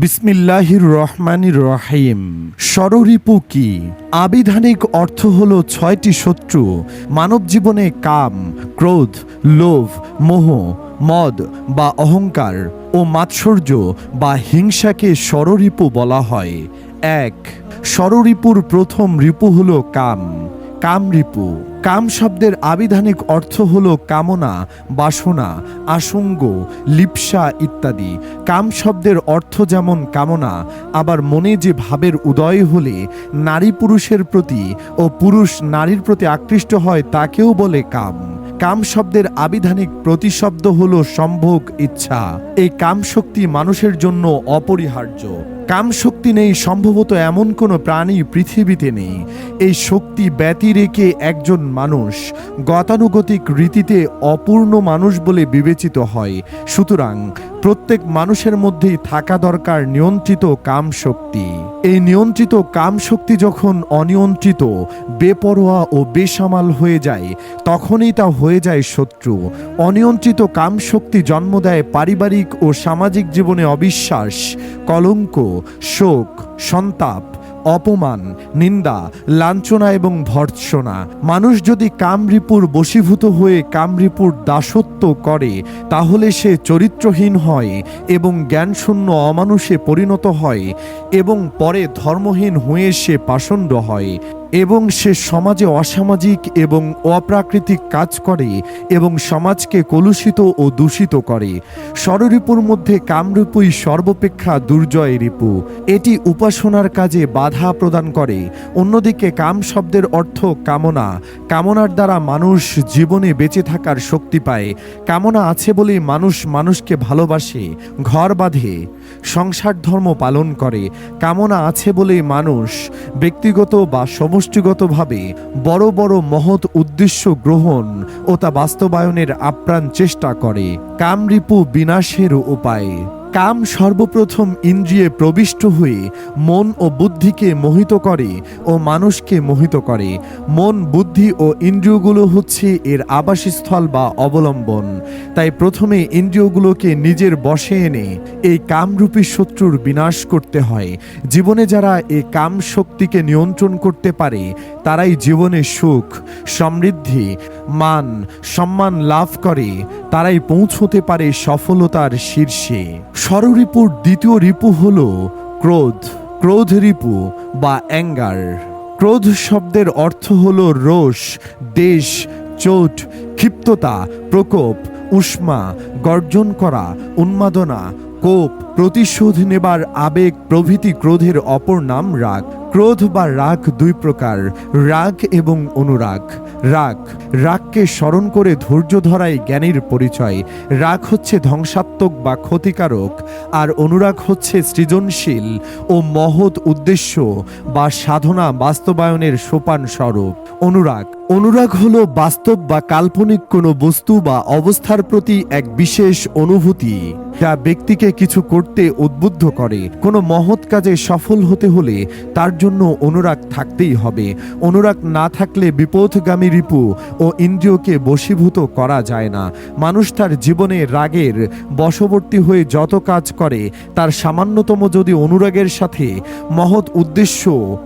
বিসমিল্লাহির রহমানির রহিম ষড়রিপু কি? আবিধানিক অর্থ হল ছয়টি শত্রু মানব জীবনে কাম, ক্রোধ, লোভ, মোহ, মদ বা অহংকার ও মাৎসর্য বা হিংসাকে ষড়রিপু বলা হয়। এক ষড়রিপুর প্রথম রিপু হল কাম। কামরিপু কাম শব্দের আবিধানিক অর্থ হল কামনা, বাসনা, আসঙ্গ, লিপ্সা ইত্যাদি। কাম শব্দের অর্থ যেমন কামনা, আবার মনে যে ভাবের উদয় হলে নারী পুরুষের প্রতি ও পুরুষ নারীর প্রতি আকৃষ্ট হয় তাকেও বলে কাম। কাম শব্দের আবিধানিক প্রতিশব্দ হল সম্ভোগ, ইচ্ছা। এই কাম শক্তি মানুষের জন্য অপরিহার্য। কাম শক্তি নেই, সম্ভবত এমন কোনো প্রাণী পৃথিবীতে নেই। এই শক্তি ব্যতি রেখে একজন মানুষ গতানুগতিক রীতিতে অপূর্ণ মানুষ বলে বিবেচিত হয়। সুতরাং প্রত্যেক মানুষের মধ্যেই থাকা দরকার নিয়ন্ত্রিত কাম শক্তি এই নিয়ন্ত্রিত কাম শক্তি যখন অনিয়ন্ত্রিত, বেপরোয়া ও বেসামাল হয়ে যায়, তখনই তা হয়ে যায় শত্রু। অনিয়ন্ত্রিত কাম শক্তি জন্ম দেয় পারিবারিক ও সামাজিক জীবনে অবিশ্বাস, কলঙ্ক, শোক, সন্তাপ অপমান, নিন্দা, লাঞ্ছনা এবং ভর্ৎসনা। মানুষ যদি কামরিপুর বশীভূত হয়ে কামরিপুর দাসত্ব করে, তাহলে সে চরিত্রহীন হয় এবং জ্ঞানশূন্য অমানুষে পরিণত হয় এবং পরে ধর্মহীন হয়ে সে পাষণ্ড হয়। এবং সে সমাজে অসামাজিক এবং অপ্রাকৃতিক কাজ করে এবং সমাজকে কলুষিত ও দূষিত করে। ষড়রিপুর মধ্যে কামরূপই সর্বাপেক্ষা দুর্জয় রিপু। এটি উপাসনার কাজে বাধা প্রদান করে। অন্যদিকে কাম শব্দের অর্থ কামনা। কামনার দ্বারা মানুষ জীবনে বেঁচে থাকার শক্তি পায়। কামনা আছে বলেই মানুষ মানুষকে ভালোবাসে, ঘর বাঁধে। সংসার ধর্ম পালন করে, কামনা আছে বলে মানুষ ব্যক্তিগত বা সমষ্টিগতভাবে বড় বড় মহৎ উদ্দেশ্য গ্রহণ ও তা বাস্তবায়নের আপ্রাণ চেষ্টা করে। কামরিপু বিনাশের উপায়। কাম সর্বপ্রথম ইন্দ্রিয়ে প্রবিষ্ট হয়ে মন ও বুদ্ধিকে মোহিত করে ও মানুষকে মোহিত করে। মন, বুদ্ধি ও ইন্দ্রিয়গুলো হচ্ছে এর আবাসস্থল বা অবলম্বন। তাই প্রথমে ইন্দ্রিয়গুলোকে নিজের বশে এনে এই কামরূপী শত্রুর বিনাশ করতে হয়। জীবনে যারা এই কাম শক্তিকে নিয়ন্ত্রণ করতে পারে, তারাই জীবনে সুখ, সমৃদ্ধি, মান, সম্মান লাভ করে। তারাই পৌঁছতে পারে সফলতার শীর্ষে। ষড়রিপুর দ্বিতীয় রিপু হল ক্রোধ। ক্রোধ রিপু বা অ্যাঙ্গার। ক্রোধ শব্দের অর্থ হল রোষ, দেশ, চোট, ক্ষিপ্ততা, প্রকোপ, উষ্মা, গর্জন করা, উন্মাদনা, কোপ, প্রতিশোধ নেবার আবেগ, প্রভৃতি ক্রোধের অপর নাম রাগ। ক্রোধ বা রাগ দুই প্রকার, রাগ এবং অনুরাগ। রাগ। রাগকে স্মরণ করে ধৈর্য ধরাই জ্ঞানীর পরিচয়। রাগ হচ্ছে ধ্বংসাত্মক বা ক্ষতিকারক, আর অনুরাগ হচ্ছে সৃজনশীল ও মহৎ উদ্দেশ্য বা সাধনা বাস্তবায়নের সোপান স্বরূপ অনুরাগ অনুরাগ হল বাস্তব বা কাল্পনিক কোনো বস্তু বা অবস্থার প্রতি এক বিশেষ অনুভূতি যা ব্যক্তিকে কিছু করতে উদ্বুদ্ধ করে। কোনো মহৎ কাজে সফল হতে হলে তার জন্য অনুরাগ থাকতেই হবে। অনুরাগ না থাকলে বিপথগামী রিপু ও ইন্দ্রিয়কে বশীভূত করা যায় না। মানুষ তার জীবনে রাগের বশবর্তী হয়ে যত কাজ করে, তার সামান্যতম যদি অনুরাগের সাথে মহৎ উদ্দেশ্য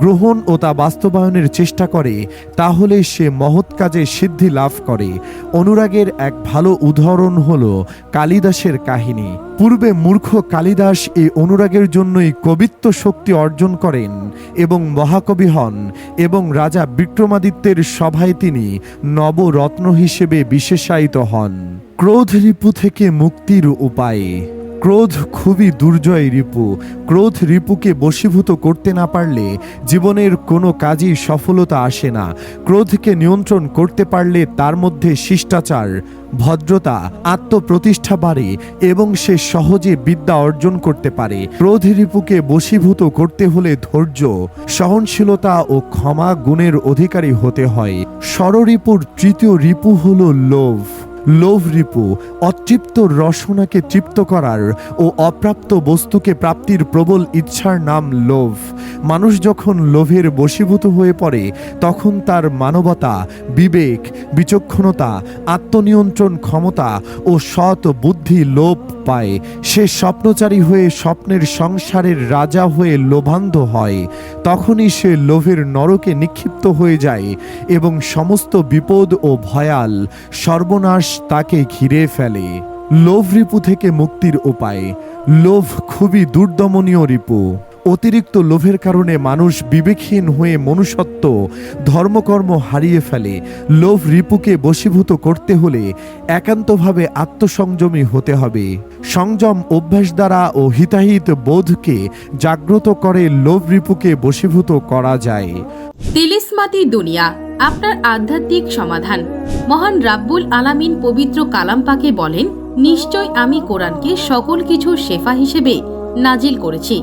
গ্রহণ ও তা বাস্তবায়নের চেষ্টা করে, তাহলে সে মহৎ কাজে সিদ্ধি লাভ করে। অনুরাগের এক ভালো উদাহরণ হল কালিদাসের কাহিনী। পূর্বে মূর্খ কালিদাস এই অনুরাগের জন্যই কবিত্ব শক্তি অর্জন করেন এবং মহাকবি হন এবং রাজা বিক্রমাদিত্যের সভায় তিনি নবরত্ন হিসেবে বিশেষায়িত হন। ক্রোধ রিপু থেকে মুক্তির উপায় ক্রোধ খুবই দুর্জয় রিপু। ক্রোধ রিপুকে বশীভূত করতে না পারলে জীবনের কোনো কাজই সফলতা আসে না। ক্রোধকে নিয়ন্ত্রণ করতে পারলে তার মধ্যে শিষ্টাচার, ভদ্রতা, আত্মপ্রতিষ্ঠা বাড়ে এবং সে সহজে বিদ্যা অর্জন করতে পারে। ক্রোধ রিপুকে বশীভূত করতে হলে ধৈর্য, সহনশীলতা ও ক্ষমা গুণের অধিকারী হতে হয়। ষড়রিপুর তৃতীয় রিপু হল লোভ। লোভ রিপু, অতৃপ্ত রসনাকে তৃপ্ত করার ও অপ্রাপ্ত বস্তুকে প্রাপ্তির প্রবল ইচ্ছার নাম লোভ। মানুষ যখন লোভের বশীভূত হয়ে পড়ে, তখন তার মানবতা, বিবেক, বিচক্ষণতা, আত্মনিয়ন্ত্রণ ক্ষমতা ও সৎ বুদ্ধি লোপ পায়। সে স্বপ্নচারী হয়ে স্বপ্নের সংসারের রাজা হয়ে লোভান্ধ হয়। তখনই সে লোভের নরকে নিক্ষিপ্ত হয়ে যায় এবং সমস্ত বিপদ ও ভয়াল সর্বনাশ তাকে ঘিরে ফেলে। লোভ রিপু থেকে মুক্তির উপায়। লোভ খুবই দুর্দমনীয় রিপু। অতিরিক্ত লোভের কারণে মানুষ বিবেকহীন হয়ে মনুষ্যত্ব, ধর্মকর্ম হারিয়ে ফেলে। লোভ রিপুকে বশীভূত করতে হলে একান্তভাবে আত্মসংযমী হতে হবে। সংযম অভ্যাস দ্বারা ও হিতাহিত বোধকে জাগ্রত করে লোভ রিপুকে বশীভূত করা যায়। তিলিসমাতি দুনিয়া, আপনার আধ্যাত্মিক সমাধান। মহান রাব্বুল আলামিন পবিত্র কালাম পাকে বলেন, নিশ্চয় আমি কোরআনকে সকল কিছু শেফা হিসেবে নাজিল করেছি।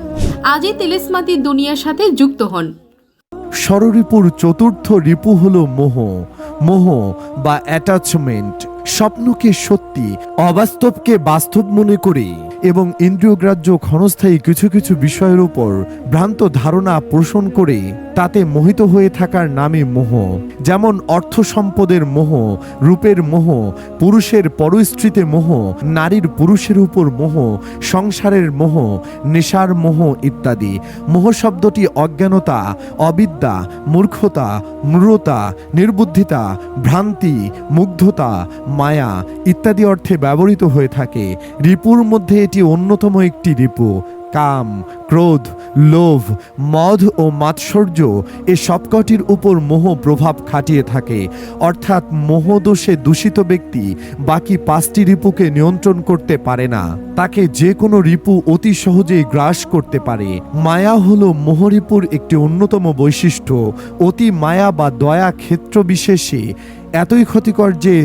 আজই তেলেসমাতি দুনিয়ার সাথে যুক্ত হন। ষড়রিপুর চতুর্থ রিপু হল মোহ। মোহ বা অ্যাটাচমেন্ট স্বপ্নকে সত্যি, অবাস্তবকে বাস্তব মনে করে। এবং ইন্দ্রিয়গ্রাহ্য ক্ষণস্থায়ী কিছু কিছু বিষয়ের উপর ভ্রান্ত ধারণা পোষণ করে তাতে মোহিত হয়ে থাকার নামে মোহ, যেমন অর্থ সম্পদের মোহ, রূপের মোহ, পুরুষের পরস্ত্রীতে মোহ, নারীর পুরুষের উপর মোহ, সংসারের মোহ, নেশার মোহ ইত্যাদি। মোহ শব্দটি অজ্ঞানতা, অবিদ্যা, মূর্খতা, মূঢ়তা, নির্বুদ্ধিতা, ভ্রান্তি, মুগ্ধতা, মায়া ইত্যাদি অর্থে ব্যবহৃত হয়ে থাকে। রিপুর মধ্যে এটি অন্যতম একটি রিপু। কাম, ক্রোধ, লোভ, মদ ও মাৎসর্য এ সবকটির উপর মোহ প্রভাব খাটিয়ে থাকে। অর্থাৎ মোহদোষে দূষিত ব্যক্তি বাকি পাঁচটি রিপুকে নিয়ন্ত্রণ করতে পারে না। তাকে যে কোনো রিপু অতি সহজেই গ্রাস করতে পারে। মায়া হলো মোহরিপুর একটি অন্যতম বৈশিষ্ট্য। অতি মায়া বা দয়া ক্ষেত্র বিশেষে এতই ক্ষতিকর যে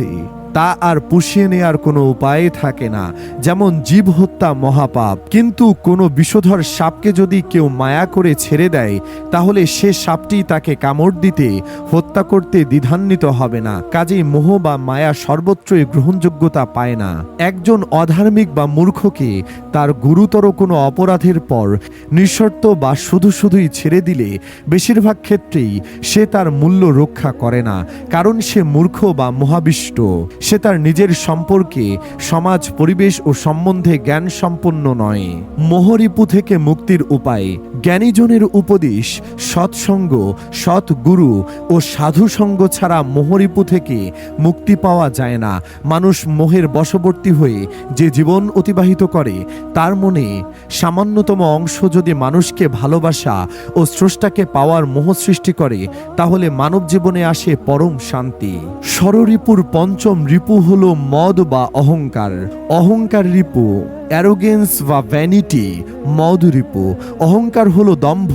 তা আর পুষিয়ে নেয়ার কোনো উপায় থাকে না, যেমন জীব হত্যা মহাপাপ। কিন্তু কোনো বিষধর সাপকে যদি কেউ মায়া করে ছেড়ে দেয়, তাহলে সে সাপটি তাকে কামড় দিতে, হত্যা করতে দ্বিধান্বিত হবে না। কাজেই মোহ বা মায়া সর্বত্রই গ্রহণযোগ্যতা পায় না। একজন অধার্মিক বা মূর্খকে তার গুরুতর কোনো অপরাধের পর নিঃশর্ত বা শুধু শুধুই ছেড়ে দিলে বেশিরভাগ ক্ষেত্রেই সে তার মূল্য রক্ষা করে না, কারণ সে মূর্খ বা মহাবিষ্ট। সে তার নিজের সম্পর্কে সমাজ, পরিবেশ ও সম্বন্ধে জ্ঞান সম্পন্ন নয়। মোহরিপু থেকে মুক্তির উপায়, জ্ঞানীজনের উপদেশ, সৎসঙ্গ সৎ গুরু ও সাধু সঙ্গ ছাড়া মোহরিপু থেকে মুক্তি পাওয়া যায় না। মানুষ মোহের বশবর্তী হয়ে যে জীবন অতিবাহিত করে, তার মনে সামান্যতম অংশ যদি মানুষকে ভালোবাসা ও স্রষ্টাকে পাওয়ার মোহ সৃষ্টি করে, তাহলে মানব জীবনে আসে পরম শান্তি। ষড়রিপুর পঞ্চম রিপু হলো মদ বা অহংকার অহংকার রিপু। অ্যারোগেন্স বা ভ্যানিটি মদ রিপু অহংকার হলো দম্ভ,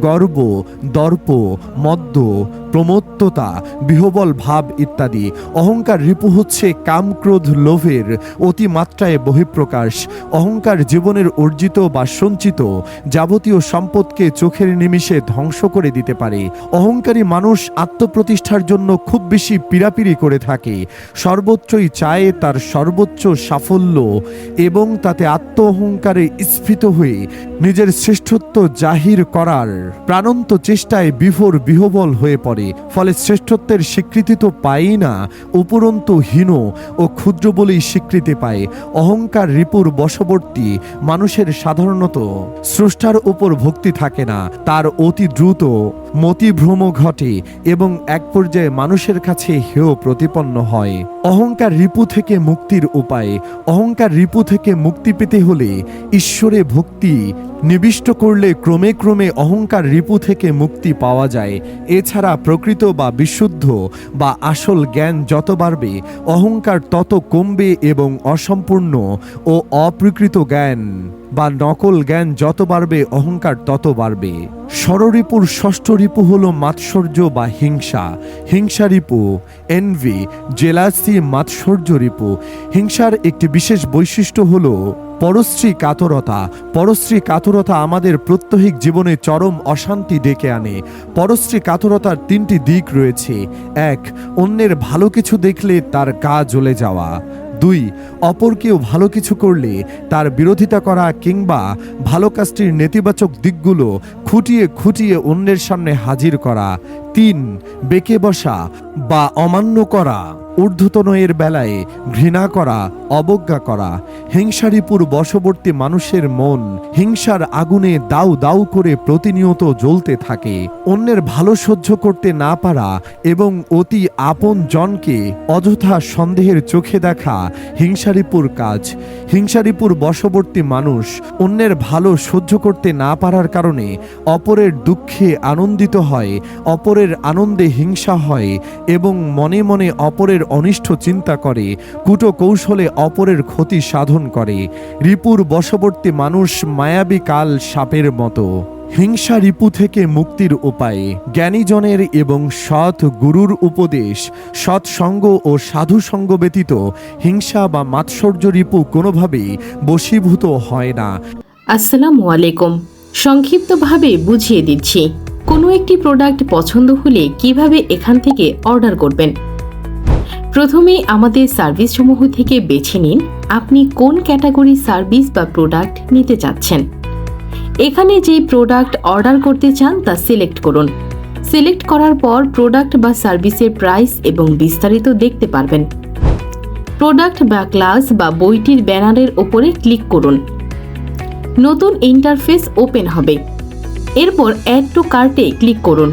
গর্ব, দর্প, মদ্য, প্রমত্ততা, বিহবল ভাব ইত্যাদি। অহংকার রিপু হচ্ছে কামক্রোধ লোভের অতিমাত্রায় বহিঃপ্রকাশ। অহংকার জীবনের অর্জিত বা সঞ্চিত, যাবতীয় সম্পদকে চোখের নিমিষে ধ্বংস করে দিতে পারে। অহংকারী মানুষ আত্মপ্রতিষ্ঠার জন্য খুব বেশি পীড়াপিড়ি করে থাকে। সর্বোচ্চই চায় তার সর্বোচ্চ সাফল্য এবং তাতে আত্ম অহংকারে স্ফীত হয়ে নিজের শ্রেষ্ঠত্ব জাহির করার প্রাণন্ত চেষ্টায় বিভোর বিহবল হয়ে পড়ে। ফলে শ্রেষ্ঠত্বের স্বীকৃতি তো পায়ই না, উপরন্তু হীন ও ক্ষুদ্র বলেই স্বীকৃতি পায়। অহংকার রিপুর বশবর্তী মানুষের সাধারণত স্রষ্টার উপর ভক্তি থাকে না, তার অতি দ্রুত মতিভ্রম ঘটে এবং এক পর্যায়ে মানুষের কাছে হেয় প্রতিপন্ন হয়। অহংকার রিপু থেকে মুক্তির উপায়। অহংকার রিপু থেকে মুক্তি পেতে হলে ঈশ্বরে ভক্তি নিবিষ্ট করলে ক্রমে ক্রমে অহংকার রিপু থেকে মুক্তি পাওয়া যায়। এছাড়া প্রকৃত বা বিশুদ্ধ বা আসল জ্ঞান যত বাড়বে, অহংকার তত কমবে এবং অসম্পূর্ণ ও অপ্রকৃত জ্ঞান বা নকল জ্ঞান যত বাড়বে, অহংকার তত বাড়বে। ষড়রিপুর ষষ্ঠ রিপু হল মাৎসর্য বা হিংসা। হিংসা রিপু, এনভি, জেলাসি মাৎসর্য রিপু। হিংসার একটি বিশেষ বৈশিষ্ট্য হল পরশ্রী কাতরতা। পরশ্রী কাতরতা আমাদের প্রত্যহিক জীবনে চরম অশান্তি ডেকে আনে। পরশ্রী কাতরতার তিনটি দিক রয়েছে। এক, অন্যের ভালো কিছু দেখলে তার গা জ্বলে যাওয়া। দুই অপর কেউ ভালো কিছু করলে তার বিরোধিতা করা কিংবা ভালো কাজটির নেতিবাচক দিকগুলো খুঁটিয়ে খুঁটিয়ে অন্যের সামনে হাজির করা। তিন, বেঁকে বসা বা অমান্য করা। ঊর্ধ্বতনয়ের বেলায় ঘৃণা করা, অবজ্ঞা করা, হিংসারিপুর বশবর্তী মানুষের মন, হিংসার আগুনে দাউ দাউ করে প্রতিনিয়ত জ্বলতে থাকে। অন্যের ভালো সহ্য করতে না পারা এবং অতি আপন জনকে অযথা সন্দেহের চোখে দেখা হিংসারিপুর কাজ। হিংসারিপুর বশবর্তী মানুষ অন্যের ভালো সহ্য করতে না পারার কারণে অপরের দুঃখে আনন্দিত হয়, অপরের আনন্দে হিংসা হয় এবং মনে মনে অপরের অনিষ্ট চিন্তা করে কুটো কৌশলে অপরের ক্ষতি সাধন করে। রিপুর বশবর্তী মানুষ মায়াবী কাল সাপের মতো। হিংসা রিপু থেকে মুক্তির উপায়, জ্ঞানীজনের এবং সৎ গুরুর উপদেশ, সৎসঙ্গ ও সাধু সঙ্গ ব্যতীত হিংসা বা মাৎসর্য রিপু কোনোভাবেই বশীভূত হয় না। আসসালামু আলাইকুম। সংক্ষিপ্তভাবে বুঝিয়ে দিচ্ছি, কোনো একটি প্রোডাক্ট পছন্দ হলে কীভাবে এখান থেকে অর্ডার করবেন? প্রথমে আমাদের সার্ভিসসমূহ থেকে বেছে নিন, আপনি কোন ক্যাটাগরি সার্ভিস বা প্রোডাক্ট নিতে চাচ্ছেন। এখানে যে প্রোডাক্ট অর্ডার করতে চান তা সিলেক্ট করুন। সিলেক্ট করার পর প্রোডাক্ট বা সার্ভিসের প্রাইস এবং বিস্তারিত দেখতে পারবেন। প্রোডাক্ট বা ক্লাস বা বইটির ব্যানারের ওপরে ক্লিক করুন। নতুন ইন্টারফেস ওপেন হবে। এরপর অ্যাড টু কার্টে ক্লিক করুন।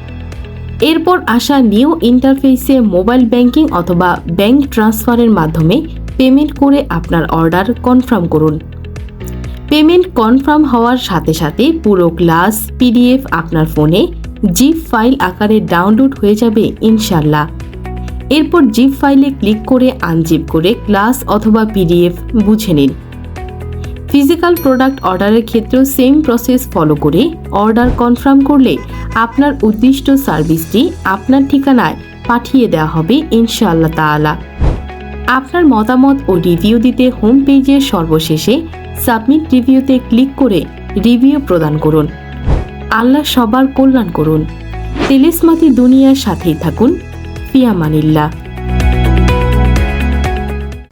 এরপর আসা নিউ ইন্টারফেসে মোবাইল ব্যাংকিং অথবা ব্যাংক ট্রান্সফারের মাধ্যমে পেমেন্ট করে আপনার অর্ডার কনফার্ম করুন। পেমেন্ট কনফার্ম হওয়ার সাথে সাথে পুরো ক্লাস, পিডিএফ আপনার ফোনে জিপ ফাইল আকারে ডাউনলোড হয়ে যাবে ইনশাল্লাহ এরপর জিপ ফাইলে ক্লিক করে আনজিপ করে ক্লাস অথবা পিডিএফ বুঝে নিন। ফিজিক্যাল প্রোডাক্ট অর্ডারের ক্ষেত্রেও সেম প্রসেস ফলো করে অর্ডার কনফার্ম করলে আপনার উদ্দিষ্ট সার্ভিসটি আপনার ঠিকানায় পাঠিয়ে দেওয়া হবে ইনশাআল্লাহ তাআলা। আপনার মতামত ও রিভিউ দিতে হোম পেজের সর্বশেষে সাবমিট রিভিউতে ক্লিক করে রিভিউ প্রদান করুন। আল্লাহ সবার কল্যাণ করুন। তেলেসমাতি দুনিয়ার সাথেই থাকুন। ফিয়ামানিল্লাহ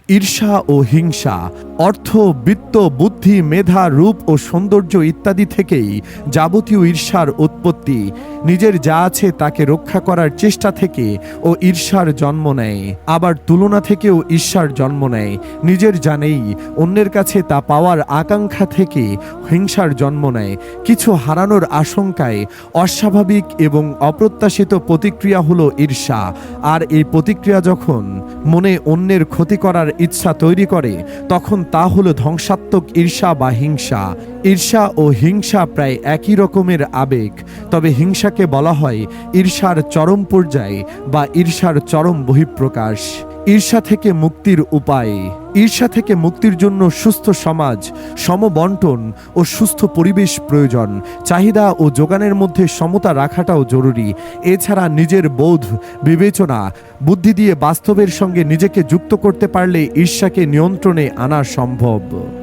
ঈর্ষা ও হিংসা অর্থ, বিত্ত, বুদ্ধি, মেধা, রূপ ও সৌন্দর্য ইত্যাদি থেকেই যাবতীয় ঈর্ষার উৎপত্তি। নিজের যা আছে তাকে রক্ষা করার চেষ্টা থেকে ও ঈর্ষার জন্ম নেয়। আবার তুলনা থেকেও ঈর্ষার জন্ম নেয়। নিজের জানেই অন্যের কাছে তা পাওয়ার আকাঙ্ক্ষা থেকে হিংসার জন্ম নেয়। কিছু হারানোর আশঙ্কায় অস্বাভাবিক এবং অপ্রত্যাশিত প্রতিক্রিয়া হলো ঈর্ষা। আর এই প্রতিক্রিয়া যখন মনে অন্যের ক্ষতি করার ইচ্ছা তৈরি করে, তখন তা হলো ধ্বংসাত্মক ঈর্ষা বা হিংসা। ঈর্ষা ও হিংসা প্রায় একই রকমের আবেগ, তবে হিংসাকে বলা হয় ঈর্ষার চরম পর্যায়ে বা ঈর্ষার চরম বহিঃপ্রকাশ। ঈর্ষা থেকে মুক্তির উপায়। ঈর্ষা থেকে মুক্তির জন্য সুস্থ সমাজ, সমবন্টন ও সুস্থ পরিবেশ প্রয়োজন। চাহিদা ও যোগানের মধ্যে সমতা রাখাটাও জরুরি। এছাড়া নিজের বোধ, বিবেচনা, বুদ্ধি দিয়ে বাস্তবের সঙ্গে নিজেকে যুক্ত করতে পারলে ঈর্ষাকে নিয়ন্ত্রণে আনা সম্ভব।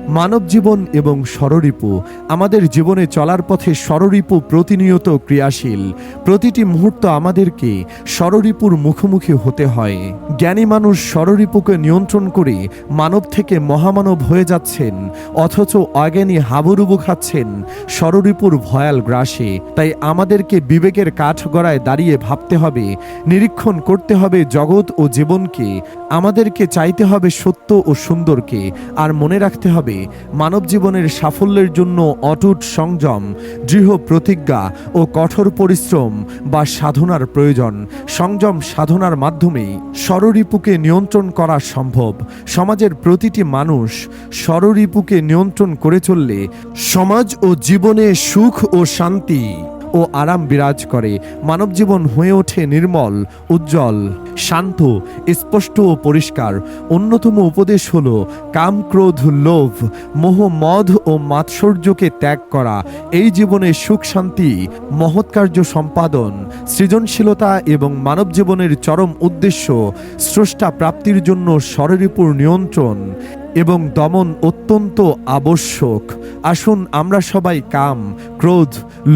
মানব জীবন এবং ষড়রিপু আমাদের জীবনে চলার পথে ষড়রিপু প্রতিনিয়ত ক্রিয়াশীল। প্রতিটি মুহূর্ত আমাদেরকে ষড়রিপুর মুখোমুখি হতে হয়। জ্ঞানী মানুষ ষড়রিপুকে নিয়ন্ত্রণ করে মানব থেকে মহামানব হয়ে যাচ্ছেন, অথচ অজ্ঞানী হাবুরুবু খাচ্ছেন। সররিপুর ভয়াল গ্রাসে, তাই আমাদেরকে বিবেকের কাঠগড়ায় দাঁড়িয়ে ভাবতে হবে, নিরীক্ষণ করতে হবে জগৎ ও জীবনকে। আমাদেরকে চাইতে হবে সত্য ও সুন্দরকে, আর মনে রাখতে হবে মানব জীবনের সাফল্যের জন্য অটুট সংযম, দৃঢ় প্রতিজ্ঞা ও কঠোর পরিশ্রম বা সাধনার প্রয়োজন। সংযম সাধনার মাধ্যমেই ষড়রিপুকে নিয়ন্ত্রণ করা সম্ভব। সমাজের প্রতিটি মানুষ ষড়রিপুকে নিয়ন্ত্রণ করে চললে সমাজ ও জীবনে সুখ ও শান্তি ও আরাম বিরাজ করে। মানব জীবন হয়ে ওঠে নির্মল, উজ্জ্বল, শান্ত, স্পষ্ট ও পরিষ্কার। অন্যতম উপদেশ হল, কাম ক্রোধ লোভ, মোহ মধ ও মাৎসর্যকে ত্যাগ করা। এই জীবনে সুখ, শান্তি, মহৎকার্য সম্পাদন, সৃজনশীলতা এবং মানব জীবনের চরম উদ্দেশ্য, স্রষ্টা প্রাপ্তির জন্য স্বররিপুর নিয়ন্ত্রণ। এবং দমন অত্যন্ত আবশ্যক। আসুন আমরা সবাই কাম, ক্রোধ,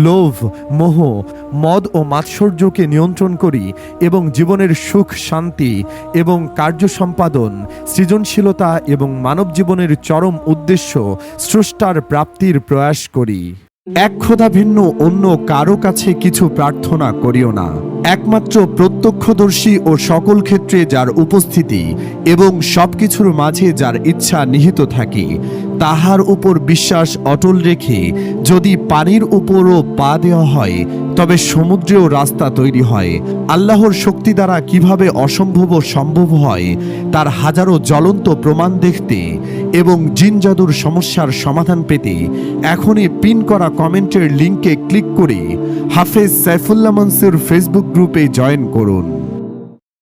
লোভ, মোহ, মদ ও মাৎসর্যকে নিয়ন্ত্রণ করি এবং জীবনের সুখ, শান্তি এবং কার্য সম্পাদন, সৃজনশীলতা এবং মানব জীবনের চরম উদ্দেশ্য, স্রষ্টার প্রাপ্তির প্রয়াস করি। এক খোদা ভিন্ন, অন্য কারও কাছে কিছু প্রার্থনা করিও না। একমাত্র প্রত্যক্ষদর্শী ও সকল ক্ষেত্রে যার উপস্থিতি এবং সবকিছুর মাঝে যার ইচ্ছা নিহিত থাকে, তাহার উপর বিশ্বাস অটল রেখে যদি পানির উপরও পা দেওয়া হয় তবে সমুদ্রেও রাস্তা তৈরি হয়। আল্লাহর শক্তি দ্বারা কীভাবে অসম্ভব সম্ভব হয়, তার হাজারো জ্বলন্ত প্রমাণ দেখতে এবং জিন জাদুর সমস্যার সমাধান পেতে এখনই পিন করা কমেন্টের লিঙ্কে ক্লিক করে হাফেজ সাইফুল্লাহ মনসুর ফেসবুক গ্রুপে জয়েন করুন।